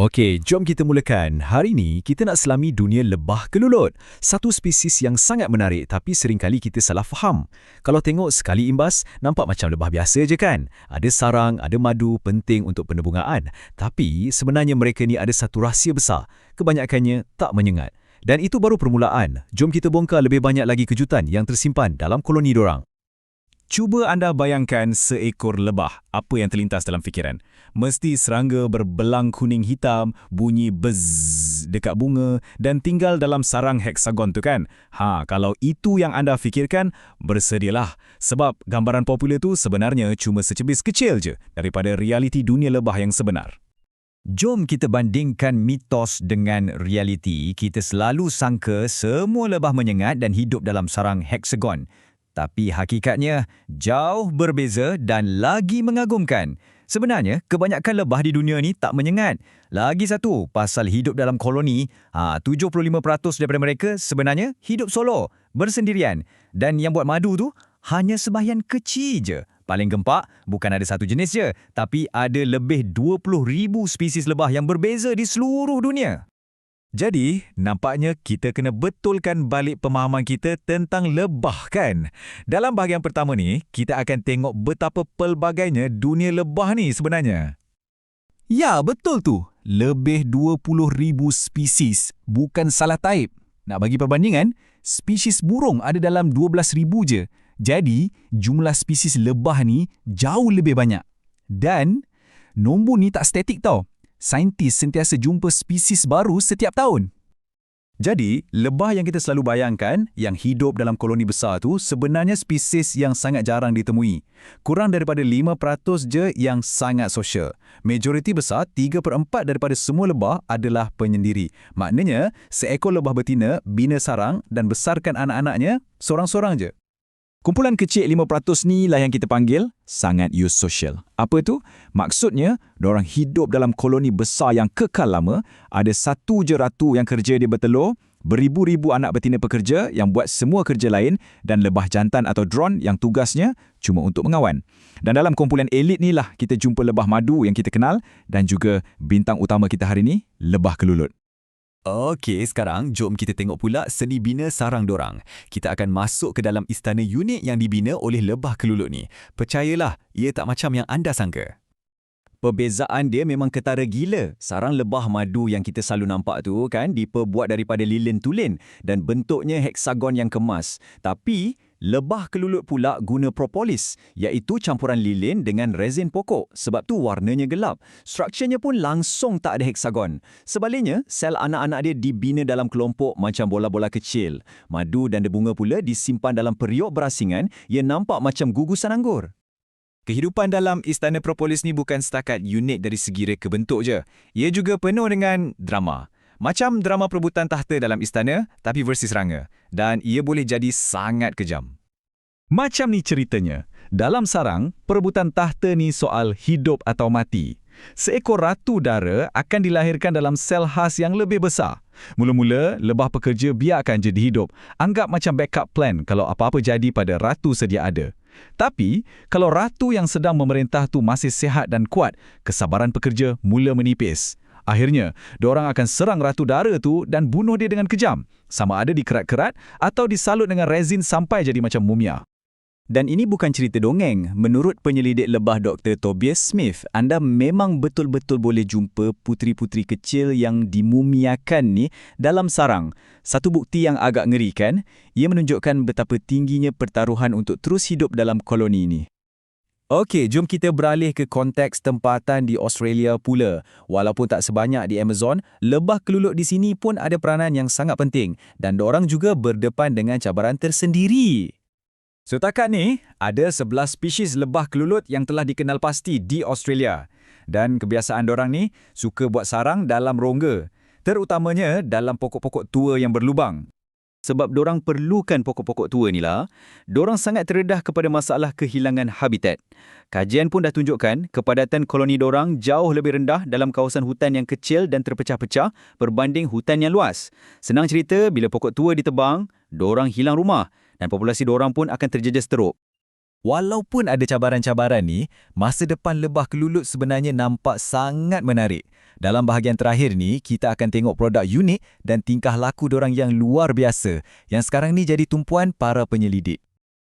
Okey, jom kita mulakan. Hari ini kita nak selami dunia lebah kelulut. Satu spesies yang sangat menarik tapi seringkali kita salah faham. Kalau tengok sekali imbas, nampak macam lebah biasa je kan? Ada sarang, ada madu, penting untuk penerbungaan. Tapi sebenarnya mereka ni ada satu rahsia besar. Kebanyakannya tak menyengat. Dan itu baru permulaan. Jom kita bongkar lebih banyak lagi kejutan yang tersimpan dalam koloni dorang. Cuba anda bayangkan seekor lebah. Apa yang terlintas dalam fikiran? Mesti serangga berbelang kuning hitam, bunyi bezz dekat bunga dan tinggal dalam sarang heksagon tu kan? Ha, kalau itu yang anda fikirkan, bersedialah. Sebab gambaran popular tu sebenarnya cuma secebis kecil je daripada realiti dunia lebah yang sebenar. Jom kita bandingkan mitos dengan realiti. Kita selalu sangka semua lebah menyengat dan hidup dalam sarang heksagon. Tapi hakikatnya jauh berbeza dan lagi mengagumkan. Sebenarnya, kebanyakan lebah di dunia ni tak menyengat. Lagi satu, pasal hidup dalam koloni, ha, 75% daripada mereka sebenarnya hidup solo, bersendirian. Dan yang buat madu tu hanya sebahagian kecil je. Paling gempak, bukan ada satu jenis je, tapi ada lebih 20,000 spesies lebah yang berbeza di seluruh dunia. Jadi, nampaknya kita kena betulkan balik pemahaman kita tentang lebah kan? Dalam bahagian pertama ni, kita akan tengok betapa pelbagainya dunia lebah ni sebenarnya. Ya, betul tu. Lebih 20,000 spesies, bukan salah taib. Nak bagi perbandingan, spesies burung ada dalam 12,000 je. Jadi, jumlah spesies lebah ni jauh lebih banyak. Dan, nombor ni tak statik tau saintis sentiasa jumpa spesies baru setiap tahun. Jadi, lebah yang kita selalu bayangkan yang hidup dalam koloni besar tu sebenarnya spesies yang sangat jarang ditemui. Kurang daripada 5% je yang sangat sosial. Majoriti besar, 3 per 4 daripada semua lebah adalah penyendiri. Maknanya, seekor lebah betina bina sarang dan besarkan anak-anaknya seorang-seorang je. Kumpulan kecil 5% ni lah yang kita panggil sangat use social. Apa tu? Maksudnya, orang hidup dalam koloni besar yang kekal lama, ada satu je ratu yang kerja dia bertelur, beribu-ribu anak betina pekerja yang buat semua kerja lain dan lebah jantan atau drone yang tugasnya cuma untuk mengawan. Dan dalam kumpulan elit ni lah kita jumpa lebah madu yang kita kenal dan juga bintang utama kita hari ni, lebah kelulut. Okey, sekarang jom kita tengok pula seni bina sarang dorang. Kita akan masuk ke dalam istana unik yang dibina oleh lebah kelulut ni. Percayalah, ia tak macam yang anda sangka. Perbezaan dia memang ketara gila. Sarang lebah madu yang kita selalu nampak tu kan diperbuat daripada lilin tulen dan bentuknya heksagon yang kemas. Tapi Lebah kelulut pula guna propolis, iaitu campuran lilin dengan resin pokok. Sebab tu warnanya gelap. Strukturnya pun langsung tak ada heksagon. Sebaliknya, sel anak-anak dia dibina dalam kelompok macam bola-bola kecil. Madu dan debunga pula disimpan dalam periuk berasingan yang nampak macam gugusan anggur. Kehidupan dalam istana propolis ni bukan setakat unik dari segi reka bentuk je. Ia juga penuh dengan drama. Macam drama perebutan tahta dalam istana, tapi versi serangga. Dan ia boleh jadi sangat kejam. Macam ni ceritanya. Dalam sarang, perebutan tahta ni soal hidup atau mati. Seekor ratu dara akan dilahirkan dalam sel khas yang lebih besar. Mula-mula, lebah pekerja biarkan je dihidup. Anggap macam backup plan kalau apa-apa jadi pada ratu sedia ada. Tapi, kalau ratu yang sedang memerintah tu masih sihat dan kuat, kesabaran pekerja mula menipis. Akhirnya, diorang akan serang ratu dara tu dan bunuh dia dengan kejam. Sama ada dikerat-kerat atau disalut dengan rezin sampai jadi macam mumia. Dan ini bukan cerita dongeng. Menurut penyelidik lebah Dr. Tobias Smith, anda memang betul-betul boleh jumpa putri-putri kecil yang dimumiakan ni dalam sarang. Satu bukti yang agak ngerikan, ia menunjukkan betapa tingginya pertaruhan untuk terus hidup dalam koloni ini. Okey, jom kita beralih ke konteks tempatan di Australia pula. Walaupun tak sebanyak di Amazon, lebah kelulut di sini pun ada peranan yang sangat penting dan diorang juga berdepan dengan cabaran tersendiri. Setakat ni, ada 11 spesies lebah kelulut yang telah dikenal pasti di Australia. Dan kebiasaan diorang ni suka buat sarang dalam rongga, terutamanya dalam pokok-pokok tua yang berlubang. Sebab dorang perlukan pokok-pokok tua ni lah, dorang sangat terdedah kepada masalah kehilangan habitat. Kajian pun dah tunjukkan kepadatan koloni dorang jauh lebih rendah dalam kawasan hutan yang kecil dan terpecah-pecah berbanding hutan yang luas. Senang cerita, bila pokok tua ditebang, dorang hilang rumah dan populasi dorang pun akan terjejas teruk. Walaupun ada cabaran-cabaran ni, masa depan lebah kelulut sebenarnya nampak sangat menarik. Dalam bahagian terakhir ni, kita akan tengok produk unik dan tingkah laku dorang yang luar biasa, yang sekarang ni jadi tumpuan para penyelidik.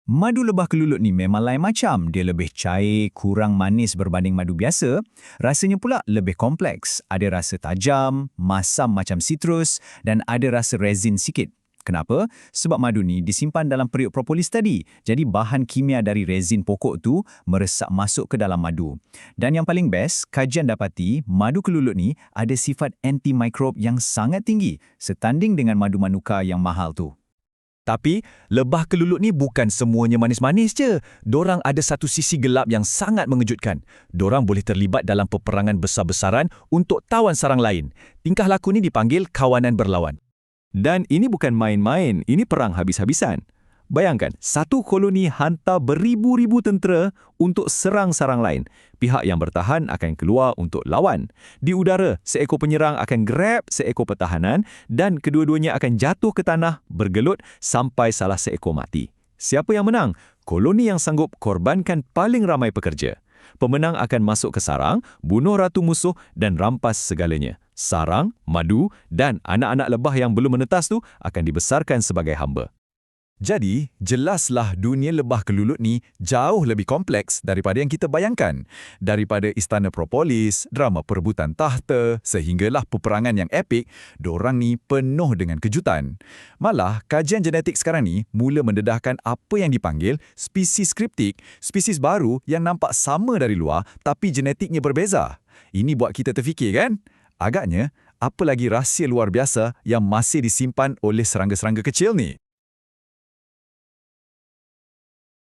Madu lebah kelulut ni memang lain macam. Dia lebih cair, kurang manis berbanding madu biasa. Rasanya pula lebih kompleks. Ada rasa tajam, masam macam citrus dan ada rasa resin sikit. Kenapa? Sebab madu ni disimpan dalam periuk propolis tadi. Jadi bahan kimia dari resin pokok tu meresap masuk ke dalam madu. Dan yang paling best, kajian dapati madu kelulut ni ada sifat antimikrob yang sangat tinggi setanding dengan madu manuka yang mahal tu. Tapi, lebah kelulut ni bukan semuanya manis-manis je. Dorang ada satu sisi gelap yang sangat mengejutkan. Dorang boleh terlibat dalam peperangan besar-besaran untuk tawan sarang lain. Tingkah laku ni dipanggil kawanan berlawan. Dan ini bukan main-main, ini perang habis-habisan. Bayangkan, satu koloni hantar beribu-ribu tentera untuk serang sarang lain. Pihak yang bertahan akan keluar untuk lawan. Di udara, seekor penyerang akan grab seekor pertahanan dan kedua-duanya akan jatuh ke tanah bergelut sampai salah seekor mati. Siapa yang menang? Koloni yang sanggup korbankan paling ramai pekerja. Pemenang akan masuk ke sarang, bunuh ratu musuh dan rampas segalanya. Sarang, madu dan anak-anak lebah yang belum menetas tu akan dibesarkan sebagai hamba. Jadi, jelaslah dunia lebah kelulut ni jauh lebih kompleks daripada yang kita bayangkan. Daripada istana propolis, drama perebutan tahta, sehinggalah peperangan yang epik, dorang ni penuh dengan kejutan. Malah, kajian genetik sekarang ni mula mendedahkan apa yang dipanggil spesies kriptik, spesies baru yang nampak sama dari luar tapi genetiknya berbeza. Ini buat kita terfikir kan? Agaknya, apa lagi rahsia luar biasa yang masih disimpan oleh serangga-serangga kecil ni?